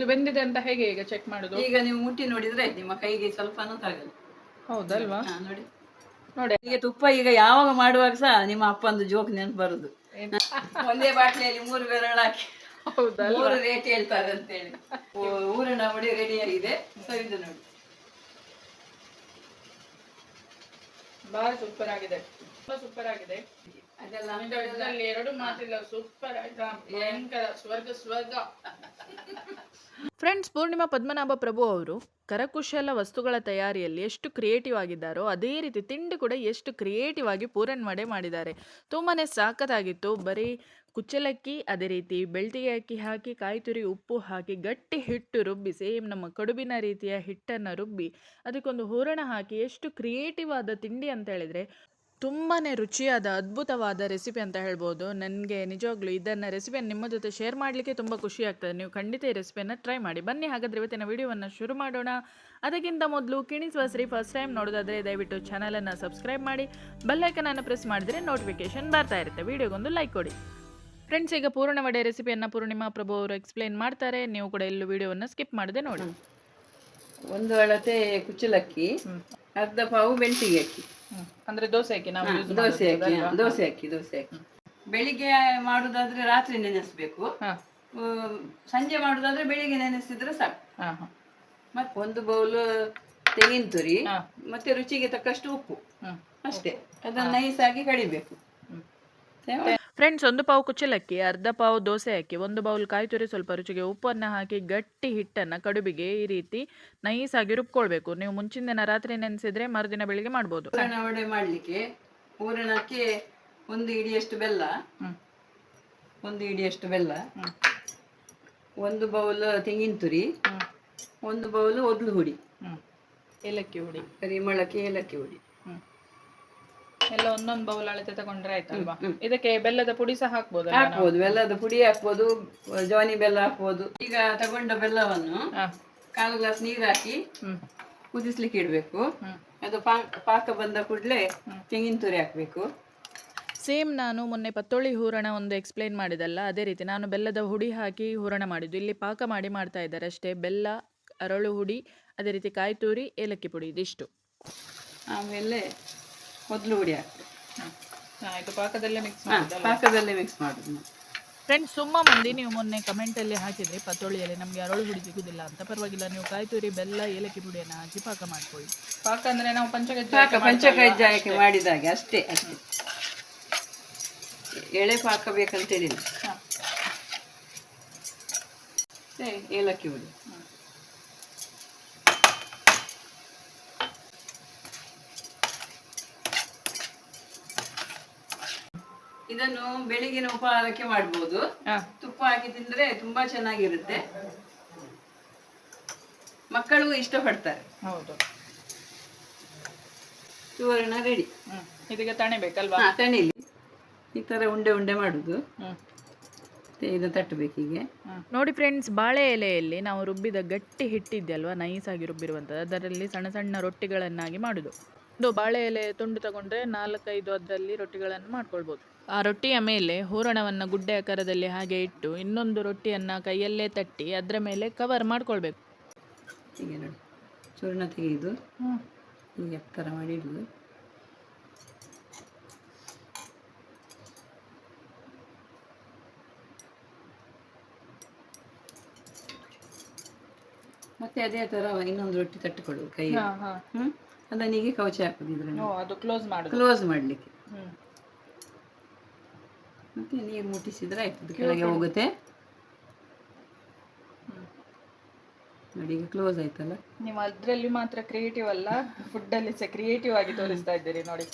ಇದು ಬೆಂದಿದೆ ಅಂತ ಹೇಗೆ ಈಗ ಚೆಕ್ ಮಾಡುದು? ಈಗ ನೀವು ಮುಟ್ಟಿ ನೋಡಿದ್ರೆ ನಿಮ್ಮ ಕೈಗೆ ಸ್ವಲ್ಪನೂ ತಾಗಲ್ಲ ಹೌದಲ್ವಾ? ಹಾ, ನೋಡಿ. ನೋಡಿ. ಈಗ ತುಪ್ಪ ಈಗ ಯಾವಾಗ ಮಾಡುವಾಗ ಸಹ ನಿಮ್ಮ ಅಪ್ಪಂದು ಜೋಕ್ ನೆನಪು ಬರುದು. ಒಂದೇ ಬಾಟ್ಲಿಯಲ್ಲಿ ಮೂರು ಬೆರಳು ಹಾಕಿ ಮೂರು ರೇಟ್ ಹೇಳ್ತಾರೆ ಅಂತ ಹೇಳಿ ಊರಿನ ಹುಡಿ ರೆಡಿ ಆಗಿದೆ. ಸೊ ಇದು ನೋಡಿ. ಬಹಳ ಸೂಪರ್ ಆಗಿದೆ ತುಂಬಾ ಸೂಪರ್ ಆಗಿದೆ ಅದೆಲ್ಲ ಇದರಲ್ಲಿ ಎರಡು ಮಾತಿಲ್ಲ ಸೂಪರ್ ಆಯ್ತಾ ಭಯಂಕರ ಸ್ವರ್ಗ ಸ್ವರ್ಗ. ಫ್ರೆಂಡ್ಸ್, ಪೂರ್ಣಿಮಾ ಪದ್ಮನಾಭ ಪ್ರಭು ಅವರು ಕರಕುಶಲ ವಸ್ತುಗಳ ತಯಾರಿಯಲ್ಲಿ ಎಷ್ಟು ಕ್ರಿಯೇಟಿವ್ ಆಗಿದ್ದಾರೋ ಅದೇ ರೀತಿ ತಿಂಡಿ ಕೂಡ ಎಷ್ಟು ಕ್ರಿಯೇಟಿವ್ ಆಗಿ ಪೂರನ್ ಮಾಡೇ ಮಾಡಿದ್ದಾರೆ. ತುಂಬಾ ಸಾಕತ್ತಾಗಿತ್ತು ಬರೀ ಕುಚ್ಚಲಕ್ಕಿ, ಅದೇ ರೀತಿ ಬೆಳ್ತಿಗೆ ಅಕ್ಕಿ ಹಾಕಿ ಕಾಯಿ ತುರಿ ಉಪ್ಪು ಹಾಕಿ, ಗಟ್ಟಿ ಹಿಟ್ಟು ರುಬ್ಬಿ, ಸೇಮ್ ನಮ್ಮ ಕಡುಬಿನ ರೀತಿಯ ಹಿಟ್ಟನ್ನು ರುಬ್ಬಿ, ಅದಕ್ಕೊಂದು ಹೂರಣ ಹಾಕಿ ಎಷ್ಟು ಕ್ರಿಯೇಟಿವ್ ಆದ ತಿಂಡಿ ಅಂತ ಹೇಳಿದರೆ ತುಂಬಾ ರುಚಿಯಾದ ಅದ್ಭುತವಾದ ರೆಸಿಪಿ ಅಂತ ಹೇಳ್ಬೋದು. ನನಗೆ ನಿಜವಾಗ್ಲೂ ಇದನ್ನು ರೆಸಿಪಿಯನ್ನು ನಿಮ್ಮ ಜೊತೆ ಶೇರ್ ಮಾಡಲಿಕ್ಕೆ ತುಂಬ ಖುಷಿ ಆಗ್ತದೆ. ನೀವು ಖಂಡಿತ ಈ ರೆಸಿಪಿಯನ್ನು ಟ್ರೈ ಮಾಡಿ. ಬನ್ನಿ ಹಾಗಾದರೆ ಇವತ್ತಿನ ವಿಡಿಯೋವನ್ನು ಶುರು ಮಾಡೋಣ. ಅದಕ್ಕಿಂತ ಮೊದಲು ಕಿಣಿಸುವ ಸರಿ ಫಸ್ಟ್ ಟೈಮ್ ನೋಡೋದಾದರೆ ದಯವಿಟ್ಟು ಚಾನಲನ್ನು ಸಬ್ಸ್ಕ್ರೈಬ್ ಮಾಡಿ. ಬೆಲ್ಲೈಕನನ್ನು ಪ್ರೆಸ್ ಮಾಡಿದರೆ ನೋಟಿಫಿಕೇಶನ್ ಬರ್ತಾ ಇರುತ್ತೆ. ವಿಡಿಯೋಗೊಂದು ಲೈಕ್ ಕೊಡಿ. ಫ್ರೆಂಡ್ಸ್ ಈಗ ಪೂರ್ಣ ವಡೆ ರೆಸಿಪಿಯನ್ನು ಪೂರ್ಣಿಮಾ ಪ್ರಭು ಅವರು ಎಕ್ಸ್ಪ್ಲೇನ್ ಮಾಡ್ತಾರೆ. ನೀವು ಕೂಡ ಎಲ್ಲೂ ವಿಡಿಯೋವನ್ನು ಸ್ಕಿಪ್ ಮಾಡದೆ ನೋಡಿ. ಒಂದು ಅಳತೆ ಕುಚ್ಚಲಕ್ಕಿ ಅರ್ಧ ಪಾವು ಮೆಂತಿಗೆ ಅಕ್ಕಿ. ಅಂದ್ರೆ ದೋಸೆ ಹಾಕಿ ನಾವು use ದೋಸೆ ಮಾಡೋದು ಅಕ್ಕಿ ಅಲ್ವಾ? ಹಾ, ದೋಸೆ ಅಕ್ಕಿ ದೋಸೆ ಅಕ್ಕಿ ಬೆಳಿಗ್ಗೆ ಮಾಡುದಾದ್ರೆ ರಾತ್ರಿ ನೆನೆಸ್ಬೇಕು. ಹಾ. ಆ, ಸಂಜೆ ಮಾಡುದಾದ್ರೆ ಬೆಳಿಗ್ಗೆ ನೆನೆಸಿದ್ರೆ ಸಾಕು. ಹಾ ಹಾ. ಮತ್ತೆ ಒಂದು ಬೌಲ್ ತೆಂಗಿನ ತುರಿ ಹಾ. ಮತ್ತೆ ರುಚಿಗೆ ತಕ್ಕಷ್ಟು ಉಪ್ಪು. ಹ್ಮ್. ಅಷ್ಟೇ. ಅದನ್ನ ನೈಸ್ ಆಗಿ ಕಡಿಬೇಕು. ಹ್ಮ್. ಫ್ರೆಂಡ್ಸ್ ಒಂದು ಪಾವು ಕುಚ್ಚಲಕ್ಕಿ ಅರ್ಧ ಪಾವು ದೋಸೆ ಅಕ್ಕಿ ಒಂದು ಬೌಲ್ ಕಾಯಿ ತುರಿ ಸ್ವಲ್ಪ ರುಚಿಗೆ ಉಪ್ಪನ್ನು ಹಾಕಿ ಗಟ್ಟಿ ಹಿಟ್ಟನ್ನು ಕಡುಬಿಗೆ ಈ ರೀತಿ ನೈಸ್ ಆಗಿ ರುಬ್ಕೊಳ್ಬೇಕು. ನೀವು ಮುಂಚಿನ ದಿನ ರಾತ್ರಿ ನೆನೆಸಿದ್ರೆ ಮರುದಿನ ಬೆಳಿಗ್ಗೆ ಮಾಡ್ಬೋದು. ವಡೆ ಮಾಡ್ಲಿಕ್ಕೆ ಹೂರಣಕ್ಕೆ ಒಂದು ಇಡಿಯಷ್ಟು ಬೆಲ್ಲ ಒಂದು ಇಡಿಯಷ್ಟು ಬೆಲ್ಲ ಒಂದು ಬೌಲ್ ತೆಂಗಿನ ತುರಿ. ಒಂದು ಬೌಲ್ ಒದ್ಲು ಹುಡಿ ಹ್ಮ್. ಏಲಕ್ಕಿ ಹುಡಿ. ಪರಿಮಳಕ್ಕೆ ಏಲಕ್ಕಿ ಹುಡಿ. ಹ್ಮ್. ಎಲ್ಲ ಒಂದೊಂದು ಬೌಲ್ ಅಳತೆ ತಗೊಂಡ್ರೆ ಆಯ್ತಲ್ವಾ? ಇದಕ್ಕೆ ಬೆಲ್ಲದ ಪುಡಿ ಸಹ ಹಾಕ್ಬೋದು? ಹಾಕ್ಬೋದು ಬೆಲ್ಲದ ಪುಡಿ ಹಾಕ್ಬೋದು ಜವಾನಿ ಬೆಲ್ಲ ಹಾಕ್ಬೋದು. ಈಗ ತಗೊಂಡ ಬೆಲ್ಲವನ್ನು ಕಾಲು ಗ್ಲಾಸ್ ನೀರು ಹಾಕಿ ಕುದಿಸ್ಲಿಕ್ಕೆ ಇಡಬೇಕು. ಅದು ಪಾಕ ಪಾಕ ಬಂದ ಕೂಡಲೇ ತೆಂಗಿನ ತುರಿ ಹಾಕಬೇಕು. ಸೇಮ್ ನಾನು ಮೊನ್ನೆ ಪತ್ತೋಳಿ ಹೂರಣ ಒಂದು ಎಕ್ಸ್ಪ್ಲೈನ್ ಮಾಡಿದಲ್ಲ ಅದೇ ರೀತಿ ನಾನು ಬೆಲ್ಲದ ಹುಡಿ ಹಾಕಿ ಹೂರಣ ಮಾಡಿದ್ದು. ಇಲ್ಲಿ ಪಾಕ ಮಾಡಿ ಮಾಡ್ತಾ ಇದ್ದಾರೆ ಅಷ್ಟೇ. ಬೆಲ್ಲ ಅರಳು ಹುಡಿ ಅದೇ ರೀತಿ ಕಾಯಿ ತುರಿ ಏಲಕ್ಕಿ ಪುಡಿ ಇದಿಷ್ಟು. ಆಮೇಲೆ ಮೊದಲು ಹುಡಿ ಇದು ಪಾಕದಲ್ಲೇ ಮಿಕ್ಸ್ ಹಾ, ಪಾಕದಲ್ಲೇ ಮಿಕ್ಸ್ ಮಾಡೋದು. ನಾವು. ಫ್ರೆಂಡ್ಸ್ ತುಂಬ ಮಂದಿ ನೀವು ಮೊನ್ನೆ ಕಮೆಂಟಲ್ಲಿ ಹಾಕಿದ್ರಿ ಪತ್ತೊಳಿಯಲ್ಲಿ ನಮಗೆ ಅರಳು ಹುಡಿ ಸಿಗುದಿಲ್ಲ ಅಂತ. ಪರವಾಗಿಲ್ಲ ನೀವು ಕಾಯ್ತುರಿ ಬೆಲ್ಲ ಏಲಕ್ಕಿ ಪುಡಿಯನ್ನು ಹಾಕಿ ಪಾಕ ಮಾಡ್ಕೊಳ್ಳಿ. ಪಾಕ ಅಂದ್ರೆ ನಾವು ಪಂಚಗಜ್ಜ ಪಾಕ ಪಂಚಕಜ್ಜಾಯಕ್ಕೆ ಮಾಡಿದಾಗೆ ಅಷ್ಟೇ ಅಷ್ಟೇ. ಎಳೆ ಪಾಕ ಬೇಕಂತೇಳಿಲ್ಲ. ಏಲಕ್ಕಿ ಹುಡಿ ಇದನ್ನು ಬೆಳಿಗಿನ ಉಪಹಾರಕ್ಕೆ ಮಾಡ್ಬೋದು. ತುಪ್ಪ ಹಾಕಿ ತಿಂದ್ರೆ ತುಂಬಾ ಚೆನ್ನಾಗಿರುತ್ತೆ. ಮಕ್ಕಳು ಇಷ್ಟಪಡ್ತಾರೆ. ಹೌದು. ಸುವರ್ಣ ರೆಡಿ. ಇದಕ್ಕೆ ತಣೆ ಬೇಕಲ್ವಾ? ಹಾ ತಣಿಲಿ ಈ ತರ ಉಂಡೆ ಉಂಡೆ ಮಾಡುದು. ತಟ್ಟಬೇಕೀಗೆ ಇದನ್ನ ತಟ್ಟಬೇಕು ನೋಡಿ ಫ್ರೆಂಡ್ಸ್ ಬಾಳೆ ಎಲೆಯಲ್ಲಿ ನಾವು ರುಬ್ಬಿದ ಗಟ್ಟಿ ಹಿಟ್ಟಿದ್ಯಲ್ವಾ? ನೈಸ್ ಆಗಿ ರುಬ್ಬಿರುವಂಥದ್ದು ಅದರಲ್ಲಿ ಸಣ್ಣ ಸಣ್ಣ ರೊಟ್ಟಿಗಳನ್ನಾಗಿ ಮಾಡುದು. ಒಂದು ಬಾಳೆ ಎಲೆ ತುಂಡು ತಗೊಂಡ್ರೆ ನಾಲ್ಕೈದು ಅದರಲ್ಲಿ ರೊಟ್ಟಿಗಳನ್ನು ಮಾಡ್ಕೊಳ್ಬೋದು. ಆ ರೊಟ್ಟಿಯ ಮೇಲೆ ಹೂರಣವನ್ನು ಗುಡ್ಡೆ ಆಕಾರದಲ್ಲಿ ಹಾಗೆ ಇಟ್ಟು ಇನ್ನೊಂದು ರೊಟ್ಟಿಯನ್ನು ಕೈಯಲ್ಲೇ ತಟ್ಟಿ ಅದರ ಮೇಲೆ ಕವರ್ ಮಾಡ್ಕೊಳ್ಬೇಕು. ಹೀಗೆ ನೋಡಿ. ಚೂರ್ಣ ತೆಗೆದು ಹೀಗೆ ಎತ್ತರ ಮಾಡಿ ಇಡುದು. ಮತ್ತೆ ಅದೇ ತರ ಇನ್ನೊಂದು ರೊಟ್ಟಿ ತಟ್ಟಿಕೊಳ್ಳುದು ಕೈ ಹಾ ಹಾ. ಹ್ಮ್? ಅದನ್ನ ಹೀಗೆ ಕವಚ ಹಾಕುದು ಅದು ಕ್ಲೋಸ್ ಮಾಡುದು. ಕ್ಲೋಸ್ ಮಾಡ್ಲಿಕ್ಕೆ. ಮತ್ತೆ ನೀರು ಮುಟ್ಟಿಸಿದ್ರೆ ಆಯ್ತು. ಕೆಳಗೆ ಹೋಗುತ್ತೆ. ನೋಡಿ ಈಗ ಕ್ಲೋಸ್ ಆಯ್ತಲ್ಲ? ನೀವು ಅದ್ರಲ್ಲಿ ಮಾತ್ರ ಕ್ರಿಯೇಟಿವ್ ಅಲ್ಲ ಫುಡ್ ಅಲ್ಲಿ ಸಹ ಕ್ರಿಯೇಟಿವ್ ಆಗಿ ತೋರಿಸ್ತಾ ಇದ್ದೀರಿ ನೋಡಿ.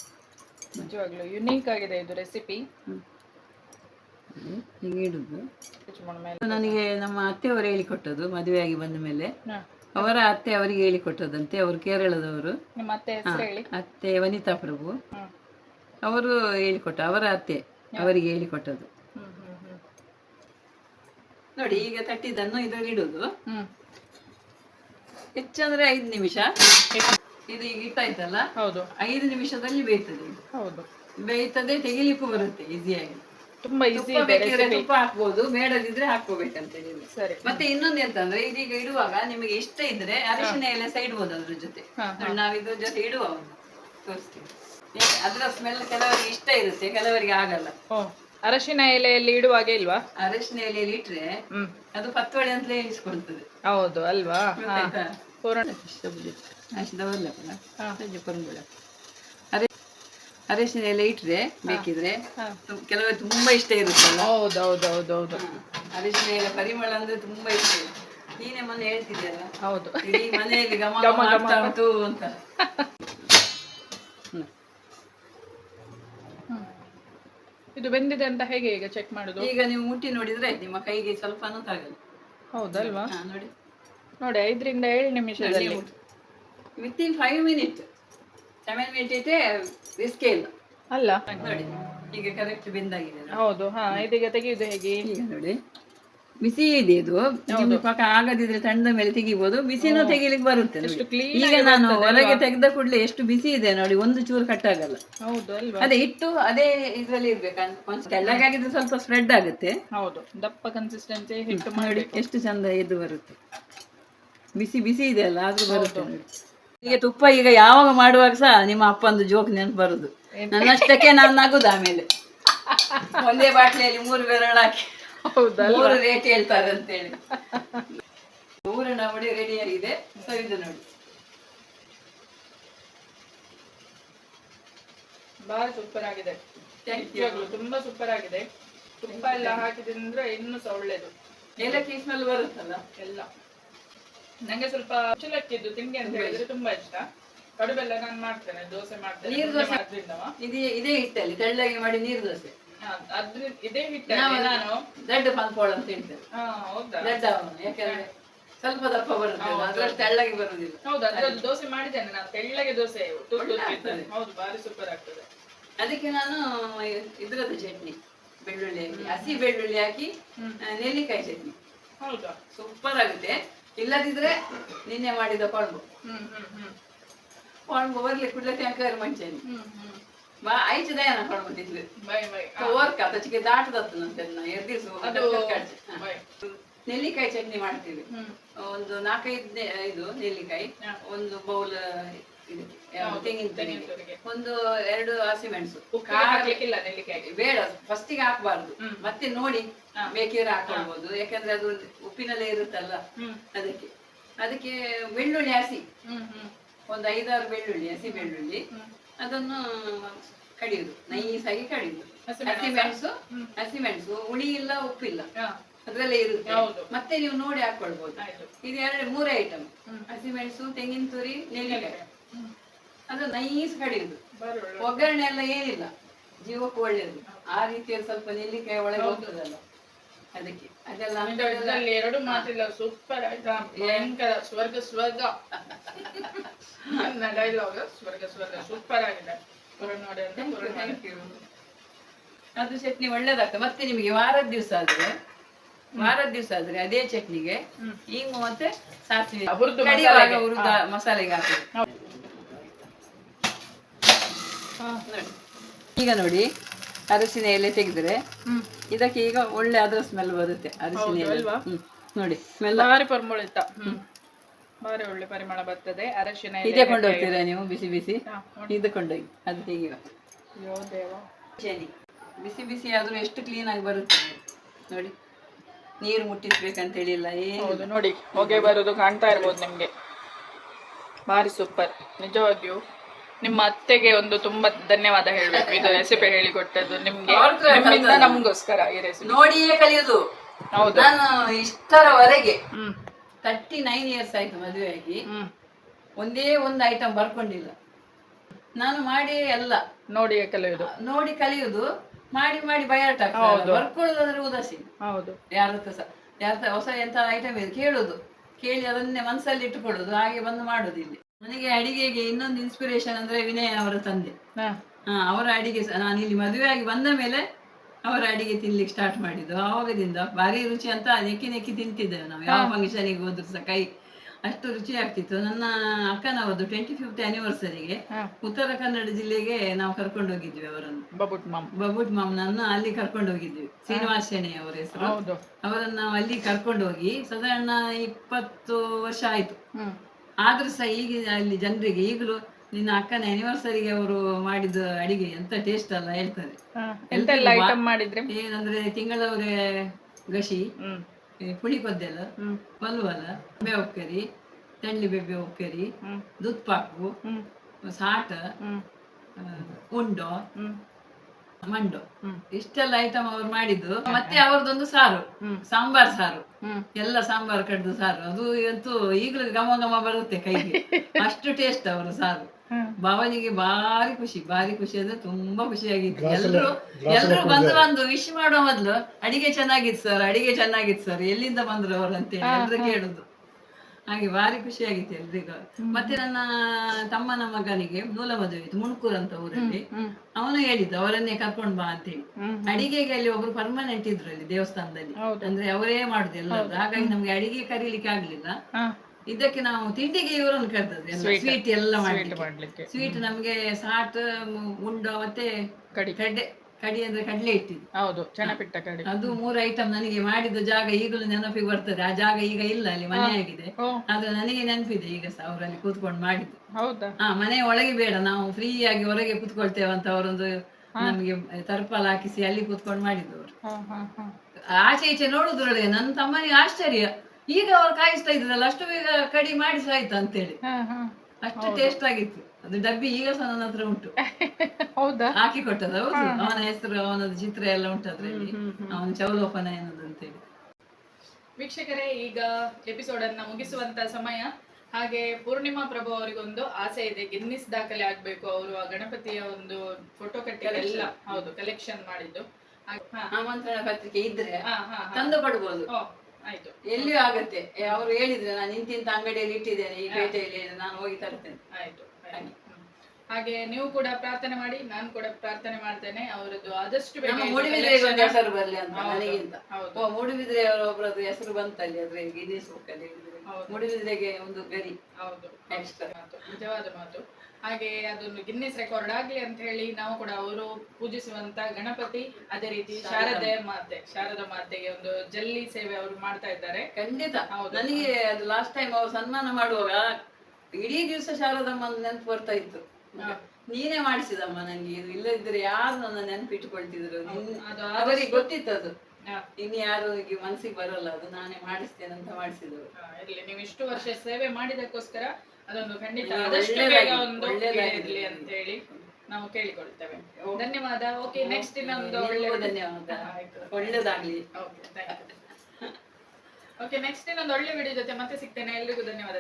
ನಿಜವಾಗ್ಲೂ ಯುನೀಕ್ ಆಗಿದೆ ಇದು ರೆಸಿಪಿ. ಹೀಗೆ ಇಡುದು. ನನಗೆ ನಮ್ಮ ಅತ್ತೆಯವರು ಹೇಳಿಕೊಟ್ಟದ್ದು ಮದುವೆಯಾಗಿ ಬಂದ ಮೇಲೆ. ಅವರ ಅತ್ತೆ ಅವರಿಗೆ ಹೇಳಿಕೊಟ್ಟದಂತೆ ಅವರು ಕೇರಳದವರು. ನಿಮ್ಮ ಅತ್ತೆ ಹೆಸರು ಹೇಳಿ. ಅತ್ತೆ ವನಿತಾ ಪ್ರಭು. ಅವರು ಹೇಳಿಕೊಟ್ಟ ಅವರ ಅತ್ತೆ. ಅವರಿಗೆ ಹೇಳಿಕೊಟ್ಟದ್ದು ಹ್ಮ್ ಹ್ಮ್ ಹ್ಮ್ ನೋಡಿ ಈಗ ತಟ್ಟಿದ್ದನ್ನು ಇದರಲ್ಲಿ ಇಡುದು. ಹ್ಮ್. ಹೆಚ್ಚಂದ್ರೆ ಐದು ನಿಮಿಷ. ಇದು ಈಗ ಇಟ್ಟಾಯ್ತಲ್ಲ? ಹೌದು. ಐದು ನಿಮಿಷದಲ್ಲಿ ಬೇಯ್ತದೆ. ಹೌದು. ಬೇಯ್ತದೆ ತೆಗಿಲಿಕ್ಕೂ ಬರುತ್ತೆ ಈಸಿಯಾಗಿ ತುಂಬಾ ಈಸಿ ತುಪ್ಪ ಬೇಕಿದ್ರೆ ಹಾಕ್ಬೋದು ಬೇಡದಿದ್ರೆ ಹಾಕೋಬೇಕಂತ ಹೇಳಿ ಸರಿ. ಮತ್ತೆ ಇನ್ನೊಂದು ಎಂತಂದ್ರೆ ಇದೀಗ ಇಡುವಾಗ ನಿಮಗೆ ಇಷ್ಟ ಇದ್ರೆ ಅರಿಶಿನ ಎಲೆ ಸಹ ಇಡ್ಬೋದು ಅದ್ರ ಜೊತೆ ನಾವಿದ್ರ ಜೊತೆ ಇಡುವ. ತೋರಿಸ್ತೀವಿ ಅದ್ರ ಸ್ಮೆಲ್ ಕೆಲವರಿಗೆ ಇಷ್ಟ ಇರುತ್ತೆ ಕೆಲವರಿಗೆ ಆಗಲ್ಲ. ಓ ಅರಶಿನ ಎಲೆಯಲ್ಲಿ ಇಡುವಾಗೆ ಇಲ್ವಾ? ಅರಶಿನ ಎಲೆಯಲ್ಲಿ ಇಟ್ರೆ ಅದು ಪತ್ವಳಿ ಅಂತಲೇ ಇಸ್ಕೊಳ್ತದೆ. ಹೌದು ಅಲ್ವಾ? ಅರಶಿನ? ಪೂರಣ. ಎಲೆ ಇಟ್ರೆ ಬೇಕಿದ್ರೆ ಕೆಲವರು ಕೆಲವರಿಗೆ ತುಂಬಾ ಇಷ್ಟ ಇರುತ್ತೆ ಹೌದು ಹೌದು ಹೌದು ಹೌದು. ಅರಶಿನ ಎಲೆ ಪರಿಮಳ ಅಂದ್ರೆ ತುಂಬಾ ಇಷ್ಟ ನೀನೆ ನೀನೇ ಮೊನ್ನೆ ಹೇಳ್ತಿದ್ಯಲ್ಲ? ಹೌದು. ಇಡೀ ಮನೆಯಲ್ಲಿ ಗಮ ಗಮ ಅಂತ ಹ್ಮ್. ಹ್ಮ್. ಇದು ಬೆಂದಿದೆ ಅಂತ ಹೇಗೆ ಈಗ ಚೆಕ್ ಮಾಡುದು? ಈಗ ನೀವು ಮುಟ್ಟಿ ನೋಡಿದ್ರೆ ನಿಮ್ಮ ಕೈಗೆ ಸ್ವಲ್ಪ ತಾಗಲ್ಲ ಹೌದಲ್ವಾ? ಹಾ ನೋಡಿ. ನೋಡಿ ಐದರಿಂದ ಏಳು ನಿಮಿಷದಲ್ಲಿ. Within five minute seven minute ಇದೆ ರಿಸ್ಕೇ ಇಲ್ಲ. ಅಲ್ಲ? ನೋಡಿ ಈಗ ಕರೆಕ್ಟ್ ಬೆಂದಾಗಿದೆ. ನೋಡಿ. ಹೌದು ಹಾ ಇದೀಗ ತೆಗೆಯುದು ಹೇಗೆ? ಈಗ ನೋಡಿ. ಬಿಸಿ ಇದೆ ಇದು. ನಿಮ್ಗೆ ಪಾಕ ಆಗದಿದ್ರೆ ತಣ್ಣದ ಮೇಲೆ ತೆಗಿಬಹುದು ಬಿಸಿನೂ ತೆಗಿಲಿಕ್ಕೆ ಬರುತ್ತೆ ನೋಡಿ. ಈಗ ನಾನು ಹೊರಗೆ ತೆಗೆದ ಕೂಡಲೇ ಎಷ್ಟು ಬಿಸಿ ಇದೆ ನೋಡಿ. ಒಂದು ಚೂರು ಕಟ್ಟಾಗಲ್ಲ ಹೌದು ಅಲ್ವಾ? ಅದೇ ಇಟ್ಟು ಅದೇ ಇದ್ರಲ್ಲಿ ಇರ್ಬೇಕು ತೆಳ್ಳಗಾಗಿದ್ರೆ ಸ್ವಲ್ಪ ಸ್ಪ್ರೆಡ್ ಆಗುತ್ತೆ. ಹೌದು ದಪ್ಪ ಕನ್ಸಿಸ್ಟೆನ್ಸಿ ಹಿಟ್ಟು ನೋಡಿ ಮಾಡಿ ಎಷ್ಟು ಚಂದ ಇದು ಬರುತ್ತೆ. ಬಿಸಿ ಬಿಸಿ ಇದೆ ಅಲ್ಲ ಆದ್ರೂ ಬರುತ್ತೆ ನೋಡಿ. ಈಗ ತುಪ್ಪ ಈಗ ಯಾವಾಗ ಮಾಡುವಾಗ ಸಹ ನಿಮ್ಮ ಅಪ್ಪಂದು ಜೋಕ್ ನೆನಪು ಬರುದು. ನನ್ನಷ್ಟಕ್ಕೆ ನಾನು ನಗುದು ಆಮೇಲೆ. ಒಂದೇ ಬಾಟ್ಲಿಯಲ್ಲಿ ಮೂರು ಬೆರಳು ಹಾಕಿ. ಮೂರು ರೇಟ್ ಹೇಳ್ತಾರೆ ಅಂತೇಳಿ ಮೂರು ಹೊಡಿ ರೆಡಿ ಆಗಿದೆ ಸವಿದು ನೋಡಿ. ಬಹಳ ಸೂಪರ್ ಆಗಿದೆ. ತುಂಬಾ ಸೂಪರ್ ಆಗಿದೆ. ತುಪ್ಪ ಎಲ್ಲ ಹಾಕಿದ್ರೆ ಇನ್ನೂ ಸಹ ಒಳ್ಳೇದು. ಏಲಕ್ಕಿ ಸ್ಮೆಲ್ ಬರುತ್ತಲ್ಲ? ಎಲ್ಲ. ನಂಗೆ ಸ್ವಲ್ಪ ಚಿಲಕ್ಕಿದ್ದು ತಿಂಡಿ ಅಂತ ಹೇಳಿದ್ರೆ ತುಂಬಾ ಇಷ್ಟ. ಕಡುಬೆಲ್ಲ ನಾನು ಮಾಡ್ತೇನೆ. ದೋಸೆ ಮಾಡ್ತೇನೆ. ನೀರು ದೋಸೆ. ಇದೇ ಇದೇ ಹಿಟ್ಟಲ್ಲಿ ತೆಳ್ಳಗೆ ಮಾಡಿ ನೀರು ದೋಸೆ. ಅದ್ರ ಇದೇ ಹಿಟ್ಟಲ್ಲಿ ನಾನು ದೊಡ್ಡ ಅಂತ ಹೇಳ್ತೇವೆ. ಹಾ ಹೌದಾ? ದೊಡ್ಡ ಅವನು ಯಾಕಂದ್ರೆ ಸ್ವಲ್ಪ ದಪ್ಪ ಬರುತ್ತೆ ಅದ್ರಷ್ಟು ತೆಳ್ಳಗೆ ಬರುದಿಲ್ಲ. ಹೌದು ಅದ್ರಲ್ಲಿ ದೋಸೆ ಮಾಡಿದ್ದೇನೆ ನಾನು ತೆಳ್ಳಗೆ ದೋಸೆ ಹೌದು ಬಾರಿ ಸೂಪರ್ ಆಗ್ತದೆ. ಅದಕ್ಕೆ ನಾನು ಇದ್ರದ್ದು ಚಟ್ನಿ ಬೆಳ್ಳುಳ್ಳಿ ಹಾಕಿ ಹಸಿ ಬೆಳ್ಳುಳ್ಳಿ ಹಾಕಿ ನೆಲ್ಲಿಕಾಯಿ ಚಟ್ನಿ. ಹೌದಾ? ಸೂಪರ್ ಆಗುತ್ತೆ. ಇಲ್ಲದಿದ್ರೆ ನಿನ್ನೆ ಮಾಡಿದ ಕೊಳಂಬು ಹ್ಮ್ ಹ್ಮ್ ಹ್ಮ್. ಕೊಳಂಬು ಬರ್ಲಿ ಕುಡ್ಲೆ ಟ್ಯಾಂಕರ್ ಮಂಚೇನಿ. ಹ್ಮ್ ಹ್ಮ್. ಬಾ ಆಯ್ತು ದಯನ ಬೈ ಓರ್ಕ ತಚಿಗೆ ದಾಟದತ್ತು ನಂತೆ ಎರಡು ದಿವಸ ನೆಲ್ಲಿಕಾಯಿ ಚಟ್ನಿ ಮಾಡ್ತೀವಿ. ಒಂದು ನಾಲ್ಕೈದು ಇದು ನೆಲ್ಲಿಕಾಯಿ ಒಂದು ಬೌಲ್ ತೆಂಗಿನ. ಒಂದು ಎರಡು ಹಸಿಮೆಣಸು ಬೇಡ ಫಸ್ಟಿಗೆ ಹಾಕಬಾರ್ದು. ಮತ್ತೆ ನೋಡಿ. ಬೇಕಿದ್ರೆ ಹಾಕೊಳ್ಬೋದು ಯಾಕಂದ್ರೆ ಅದು ಉಪ್ಪಿನಲ್ಲೇ ಇರುತ್ತಲ್ಲ ಅದಕ್ಕೆ. ಅದಕ್ಕೆ ಬೆಳ್ಳುಳ್ಳಿ ಹಸಿ. ಒಂದು ಐದಾರು ಬೆಳ್ಳುಳ್ಳಿ ಹಸಿ ಬೆಳ್ಳುಳ್ಳಿ. ಅದನ್ನು ಕಡಿಯುದು ನೈಸಾಗಿ ಕಡಿಯುದು. ಹಸಿಮೆಣಸಾ? ಹಸಿಮೆಣಸು ಹುಳಿ ಇಲ್ಲ ಉಪ್ಪಿಲ್ಲ ಇಲ್ಲ. ಅದ್ರಲ್ಲೇ ಇರುತ್ತೆ. ಮತ್ತೆ ನೀವು ನೋಡಿ ಹಾಕೊಳ್ಬಹುದು ಇದು ಎರಡು ಮೂರೇ ಐಟಮ್. ಹಸಿಮೆಣಸು ತೆಂಗಿನ ತುರಿ ನೆಲ್ಲಿಕಾಯಿ. ಅದು ನೈಸ್ ಕಡಿಯುದು. ಒಗ್ಗರಣೆ ಎಲ್ಲ ಏನಿಲ್ಲ. ಜೀವಕ್ಕೆ ಒಳ್ಳೇದು. ಆ ರೀತಿಯಲ್ಲಿ ಸ್ವಲ್ಪ ನೆಲ್ಲಿಕಾಯಿ ಒಳಗೆ ಹೋಗ್ತದಲ್ಲ. ಅದಕ್ಕೆ. ಅದೆಲ್ಲ ಇದು ಇದ್ರಲ್ಲಿ ಎರಡು ಮಾತಿಲ್ಲ ಸೂಪರ್ ಆಯ್ತಾ? ಭಯಂಕರ ಸ್ವರ್ಗ ಸ್ವರ್ಗ. ನನ್ನ ಡೈಲಾಗ್ ಸ್ವರ್ಗ ಸ್ವರ್ಗ ಸೂಪರ್ ಆಗಿದೆ. ಅಂತ. ಅದು ಚಟ್ನಿ ಒಳ್ಳೇದಾಗ್ತದೆ ಮತ್ತೆ ನಿಮಗೆ ವಾರದ ದಿವಸ ಆದ್ರೆ ವಾರದ ದಿವಸ ಆದ್ರೆ ಅದೇ ಚಟ್ನಿಗೆ ಈಗ ಮತ್ತೆ ಸಾಸಿವೆ. ಹುರ್ದು ಮಸಾಲೆಗೆ. ಹಾಕಿ. ಈಗ ನೋಡಿ ಅರಸಿನ ಎಲೆ ತೆಗೆದ್ರೆ ಇದಕ್ಕೆ ಈಗ ಒಳ್ಳೆ ಅದರ ಸ್ಮೆಲ್ ಬರುತ್ತೆ ಅರಿಶಿನ ಎಲೆ ಅಲ್ವಾ? ಹ್ಮ್. ನೋಡಿ ಸ್ಮೆಲ್ ಭಾರಿ ಪರಿಮಳಿತ. ಹ್ಮ್. ಬಾರಿ ಒಳ್ಳೆ ಪರಿಮಳ ಬರ್ತದೆ. ಅರಶಿನ ಎಲೆ ಇದೇ ಕೊಂಡು ಹೋಗ್ತೀರಾ ನೀವು? ಬಿಸಿ ಬಿಸಿ? ಹಾ, ಇದು ಕೊಂಡೋಗಿ. ಅದು ಹೇಗೆ ಅಯ್ಯೋ ದೇವ. ಚಳಿ ಬಿಸಿ ಬಿಸಿ ಆದ್ರೂ ಎಷ್ಟು ಕ್ಲೀನ್ ಆಗಿ ಬರುತ್ತೆ? ನೋಡಿ ನೀರು ಮುಟ್ಟಿಸ್ಬೇಕಂತ ಹೇಳಿಲ್ಲ ಏನು ಹೌದು ನೋಡಿ ಹೊಗೆ ಬರೋದು ಕಾಣ್ತಾ ಇರ್ಬೋದು ನಿಮ್ಗೆ. ಭಾರಿ ಸೂಪರ್ ನಿಜವಾಗಿಯೂ ನಿಮ್ಮ ಅತ್ತೆಗೆ ಒಂದು ತುಂಬಾ ಧನ್ಯವಾದ ಹೇಳಬೇಕು. ಇದು ರೆಸಿಪಿ ಹೇಳಿಕೊಟ್ಟದ್ದು. ನಿಮ್ಗೆ ನಿಮ್ಮಿಂದ ನಮಗೋಸ್ಕರ ಈ ರೆಸಿಪಿ ನೋಡಿಯೇ ಕಲಿಯುದು. ಹೌದು. ನಾನು ಇಷ್ಟರವರೆಗೆ ತರ್ಟಿ ನೈನ್ ಇಯರ್ಸ್ ಆಯ್ತು ಮದುವೆಯಾಗಿ. ಒಂದೇ ಒಂದು ಐಟಮ್ ಬರ್ಕೊಂಡಿಲ್ಲ. ನಾನು ಮಾಡಿ ಎಲ್ಲ. ನೋಡಿ ಕಲಿಯುದು. ನೋಡಿ ಕಲಿಯುದು. ಮಾಡಿ ಮಾಡಿ ಬಯಟ ಬರ್ಕೊಳ್ಳೋದಾದ್ರೆ ಉದಾಸೀನ ಹೌದು. ಯಾರತ್ರ ಸಹ ಯಾರ ಹೊಸ ಎಂತ ಐಟಮ್ ಇದೆ ಕೇಳುದು. ಕೇಳಿ ಅದನ್ನೇ ಮನಸ್ಸಲ್ಲಿ ಇಟ್ಟುಕೊಳ್ಳುದು. ಹಾಗೆ ಬಂದು ಮಾಡುದು ಇಲ್ಲಿ. ನನಗೆ ಅಡಿಗೆಗೆ ಇನ್ನೊಂದು ಇನ್ಸ್ಪಿರೇಷನ್ ಅಂದ್ರೆ ವಿನಯ್ ಅವರ ತಂದೆ. ಹಾ. ಅವರ ಅಡಿಗೆ ನಾನು ಇಲ್ಲಿ ಮದುವೆ ಆಗಿ ಬಂದ ಮೇಲೆ ಅವರ ಅಡಿಗೆ ತಿನ್ಲಿಕ್ಕೆ ಸ್ಟಾರ್ಟ್ ಮಾಡಿದ್ದು. ಆವಾಗದಿಂದ ಭಾರಿ ರುಚಿ ಅಂತ ನೆಕ್ಕಿ ನೆಕ್ಕಿ ತಿಂತಿದ್ದೇವೆ ನಾವು. ಯಾವ ಫಂಕ್ಷನಿಗೆ ಹೋದ್ರು ಸಹ ಕೈ ಅಷ್ಟು ರುಚಿ ಆಗ್ತಿತ್ತು. ನನ್ನ ಅಕ್ಕನವರದು ಟ್ವೆಂಟಿ ಫಿಫ್ತ್ ಆನಿವರ್ಸರಿಗೆ. ಉತ್ತರ ಕನ್ನಡ ಜಿಲ್ಲೆಗೆ ನಾವು ಕರ್ಕೊಂಡು ಹೋಗಿದ್ವಿ ಅವರನ್ನು. ಬಬುಟ್ ಮಾಮ್. ಬಬುಟ್ ಮಾಮ್ನನ್ನು ಅಲ್ಲಿ ಕರ್ಕೊಂಡು ಹೋಗಿದ್ವಿ. ಶ್ರೀನಿವಾಸ ಶೆಣೆ ಅವರ ಹೆಸರು. ಅವರನ್ನು ನಾವು ಅಲ್ಲಿ ಕರ್ಕೊಂಡು ಹೋಗಿ ಸಾಧಾರಣ ಇಪ್ಪತ್ತು ವರ್ಷ ಆಯ್ತು. ಆದ್ರೂ ಸಹ ಈಗ ಅಲ್ಲಿ ಜನರಿಗೆ ಈಗಲೂ ನಿನ್ನ ಅಕ್ಕನ ಆನಿವರ್ಸರಿಗೆ ಅವರು ಮಾಡಿದ ಅಡಿಗೆ ಎಂತ ಟೇಸ್ಟ್ ಅಲ್ಲ ಹೇಳ್ತಾರೆ. ಏನಂದ್ರೆ ತಿಂಗಳವ್ರೆ ಗಶಿ ಪುಳಿ ಪದ್ದೆಲ್ಲ ಪಲ್ವಲ ಬೆ ಒಕ್ಕರಿ ತೆಂಡ್ಲಿ ಬೆಬ್ಬೆ ಒಕ್ಕರಿ ದುತ್ಪಾಕು ಸಾಟ ಉಂಡೋ ಮಂಡು. ಇಷ್ಟೆಲ್ಲ ಐಟಮ್ ಅವ್ರು ಮಾಡಿದ್ದು. ಮತ್ತೆ ಅವ್ರದ್ದೊಂದು ಸಾರು. ಸಾಂಬಾರ್ ಸಾರು. ಎಲ್ಲ ಸಾಂಬಾರ್ ಕಡ್ದು ಸಾರು. ಅದು ಅಂತೂ ಈಗಲೂ ಗಮ ಗಮ ಬರುತ್ತೆ ಕೈಗೆ. ಅಷ್ಟು ಟೇಸ್ಟ್ ಅವರು ಸಾರು. ಭಾವನಿಗೆ ಭಾರಿ ಖುಷಿ. ಭಾರಿ ಖುಷಿ ಅಂದ್ರೆ ತುಂಬಾ ಖುಷಿಯಾಗಿತ್ತು. ಎಲ್ರು ಎಲ್ರು ಬಂದು ಬಂದು ವಿಶ್ ಮಾಡೋ ಮೊದ್ಲು ಅಡಿಗೆ ಚೆನ್ನಾಗಿತ್ತು ಸರ್ ಅಡಿಗೆ ಚೆನ್ನಾಗಿತ್ತು ಸರ್ ಎಲ್ಲಿಂದ ಬಂದ್ರು ಅವರು ಅಂತೇಳಿ ಎಲ್ರು ಕೇಳುದು. ಹಾಗೆ ಭಾರಿ ಖುಷಿಯಾಗಿತ್ತು ಎಲ್ರಿಗೂ. ಮತ್ತೆ ನನ್ನ ತಮ್ಮನ ಮಗನಿಗೆ ಮೂಲ ಮದುವೆ ಇತ್ತು ಮುಣ್ಕೂರ್ ಅಂತ ಊರಲ್ಲಿ. ಅವನು ಹೇಳಿದ್ದ ಅವರನ್ನೇ ಕರ್ಕೊಂಡ್ ಬಾ ಅಂತೇಳಿ ಹ್ಮ್. ಅಡಿಗೆಗೆ ಅಲ್ಲಿ ಒಬ್ರು ಪರ್ಮನೆಂಟ್ ಇದ್ರು ಅಲ್ಲಿ ದೇವಸ್ಥಾನದಲ್ಲಿ. ಅಂದ್ರೆ ಅವರೇ ಮಾಡುದು ಎಲ್ಲರೂ. ಹಾಗಾಗಿ ನಮ್ಗೆ ಅಡಿಗೆ ಕರೀಲಿಕ್ಕೆ ಆಗ್ಲಿಲ್ಲ. ಇದಕ್ಕೆ ನಾವು ತಿಂಡಿಗೆ ಇವರನ್ನು ಕರೆದದ್ದು ಸ್ವೀಟ್ ಎಲ್ಲ ಮಾಡ್ಲಿಕ್ಕೆ. ಸ್ವೀಟ್ ನಮ್ಗೆ ಸಾಟ್ ಉಂಡ ಮತ್ತೆ ಕಡಿ. ಕಡಿ ಅಂದ್ರೆ ಕಡಲೆ ಇಟ್ಟಿದ್ದು. ಹೌದು ಚೆನ್ನಪಿಟ್ಟ ಕಡಿ. ಅದು ಮೂರು ಐಟಮ್ ನನಗೆ ಮಾಡಿದ ಜಾಗ ಈಗಲೂ ನೆನಪಿಗೆ ಬರ್ತದೆ. ಆ ಜಾಗ ಈಗ ಇಲ್ಲ ಅಲ್ಲಿ ಮನೆ ಆಗಿದೆ. ಆದ್ರೆ ನನಗೆ ನೆನಪಿದೆ ಈಗ ಸಹ ಅವರಲ್ಲಿ ಕೂತ್ಕೊಂಡು ಮಾಡಿದ್ದು. ಹೌದಾ? ಹಾ ಮನೆ ಒಳಗೆ ಬೇಡ ನಾವು ಫ್ರೀ ಆಗಿ ಹೊರಗೆ ಕೂತ್ಕೊಳ್ತೇವೆ ಅಂತ ಅವರೊಂದು ನಮ್ಗೆ ತರ್ಪಲ್ ಹಾಕಿಸಿ ಅಲ್ಲಿ ಕೂತ್ಕೊಂಡು ಮಾಡಿದ್ದು ಅವರು ಆಚೆ ಈಚೆ ನೋಡುದ್ರೊಳಗೆ ನನ್ನ ತಮ್ಮನಿಗೆ ಆಶ್ಚರ್ಯ. ಈಗ ಅವ್ರು ಕಾಯಿಸ್ತಾ ಇದ್ರಲ್ಲ ಅಷ್ಟು ಬೇಗ ಕಡಿ ಮಾಡಿಸಾಯ್ತು ಅಂತೇಳಿ. ಹಾ ಹಾ. ಅಷ್ಟು ಟೇಸ್ಟ್ ಆಗಿತ್ತು. ಅದು ಡಬ್ಬಿ ಈಗ ಸಹ ನನ್ನ ಹತ್ರ ಉಂಟು. ಹೌದಾ? ಹಾಕಿ ಕೊಟ್ಟದ್ದು ಹೌದು. ಅವನ ಹೆಸರು ಅವನದ್ದು ಚಿತ್ರ ಎಲ್ಲ ಉಂಟು ಅದರಲ್ಲಿ. ಅವನ ಚೌಲೋಪನ ಏನದು ಅಂತೇಳಿ ವೀಕ್ಷಕರೇ ಈಗ ಎಪಿಸೋಡ್ ಅನ್ನ ಮುಗಿಸುವಂತ ಸಮಯ. ಹಾಗೆ ಪೂರ್ಣಿಮಾ ಪ್ರಭು ಅವರಿಗೊಂದು ಆಸೆ ಇದೆ. ಗಿನ್ನಿಸ್ ದಾಖಲೆ ಆಗ್ಬೇಕು. ಅವರು ಆ ಗಣಪತಿಯ ಒಂದು ಫೋಟೋ ಕಟ್ಟಿ ಎಲ್ಲ ಹೌದು ಕಲೆಕ್ಷನ್ ಮಾಡಿದ್ದು. ಆಮಂತ್ರಣ ಪತ್ರಿಕೆ ಇದ್ರೆ. ತಂದು ಕೊಡ್ಬೋದು. ಆಯ್ತು. ಎಲ್ಲಿಯೂ ಆಗತ್ತೆ. ಅವರು ಹೇಳಿದ್ರೆ ನಾನು ಇಂತಿಂತ ಅಂಗಡಿಯಲ್ಲಿ ಇಟ್ಟಿದ್ದೇನೆ ಈ ಪೇಟೆಯಲ್ಲಿ ನಾನು ಹೋಗಿ ತರ್ತೇನೆ. ಆಯ್ತು. ಹಾಗೆ. ನೀವು ಕೂಡ ಪ್ರಾರ್ಥನೆ ಮಾಡಿ ನಾನು ಕೂಡ ಪ್ರಾರ್ಥನೆ ಮಾಡ್ತೇನೆ. ಅವರದ್ದು ಆದಷ್ಟು ಬೇಗ ನಮ್ಮ ಮೂಡುಬಿದ್ರೆಗೆ ಒಂದು ಹೆಸರು ಬರಲಿ ಅಂತ ನನಗಿಂತ. ಹೌದು. ಓ ಮೂಡುಬಿದ್ರೆ ಅವರ ಒಬ್ಬರದ್ದು ಹೆಸರು ಬಂತಲ್ಲಿ ಅದ್ರ ಗಿನ್ನಿಸ್ ಬುಕ್ ಅಲ್ಲಿ ಹೌದು. ಮೂಡುಬಿದ್ರೆಗೆ ಒಂದು ಗರಿ. ಹೌದು. ಮಾತು ನಿಜವಾದ ಮಾತು. ಹಾಗೆ ಅದೊಂದು ಗಿನ್ನಿಸ್ ರೆಕಾರ್ಡ್ ಆಗ್ಲಿ ಅಂತ ಹೇಳಿ ನಾವು ಕೂಡ ಅವರು ಪೂಜಿಸುವಂತ ಗಣಪತಿ ಅದೇ ರೀತಿ ಶಾರದೆ. ಮಾತೆ ಶಾರದ ಮಾತೆಗೆ ಒಂದು ಜಲ್ಲಿ ಸೇವೆ ಅವರು ಮಾಡ್ತಾ ಇದ್ದಾರೆ. ಖಂಡಿತ. ಹೌದು. ನನಗೆ ಅದು ಲಾಸ್ಟ್ ಟೈಮ್ ಅವ್ರು ಸನ್ಮಾನ ಮಾಡುವಾಗ ಇಡೀ ದಿವಸ ಶಾರದಮ್ಮ ನೆನಪು ಬರ್ತಾ ಇತ್ತು. ನೀನೇ ಮಾಡಿಸಿದಮ್ಮ ನಂಗೆ ಇದು ಇಲ್ಲದಿದ್ರೆ ಯಾರು ನನ್ನ ನೆನ್ಪಿಟ್ಕೊಳ್ತಿದ್ರು? ಅವರಿಗೆ ಗೊತ್ತಿತ್ತು ಅದು. ಇನ್ನು ಯಾರು ಮನಸ್ಸಿಗೆ ಬರಲ್ಲ ಅದು ನಾನೇ ಮಾಡಿಸ್ತೇನೆ ಅಂತ ಮಾಡಿಸಿದ್ರು. ಇರ್ಲಿ ನೀವು ಇಷ್ಟು ವರ್ಷ ಸೇವೆ ಮಾಡಿದಕ್ಕೋಸ್ಕರ ಅದೊಂದು ಖಂಡಿತ ಆದಷ್ಟು ಬೇಗ ಒಂದು ಒಳ್ಳೆಯದಾಗಿರ್ಲಿ ಅಂತ ಹೇಳಿ ನಾವು ಕೇಳಿಕೊಳ್ತೇವೆ. ಧನ್ಯವಾದ. ಓಕೆ ನೆಕ್ಸ್ಟ್ ಇನ್ನೊಂದು ಒಳ್ಳೆ ಧನ್ಯವಾದ. ಒಳ್ಳೇದಾಗ್ಲಿ. Okay thank you okay next ಇನ್ನೊಂದು ಒಳ್ಳೆ ವಿಡಿಯೋ ಜೊತೆ ಮತ್ತೆ ಸಿಗ್ತೇನೆ. ಎಲ್ರಿಗೂ ಧನ್ಯವಾದ.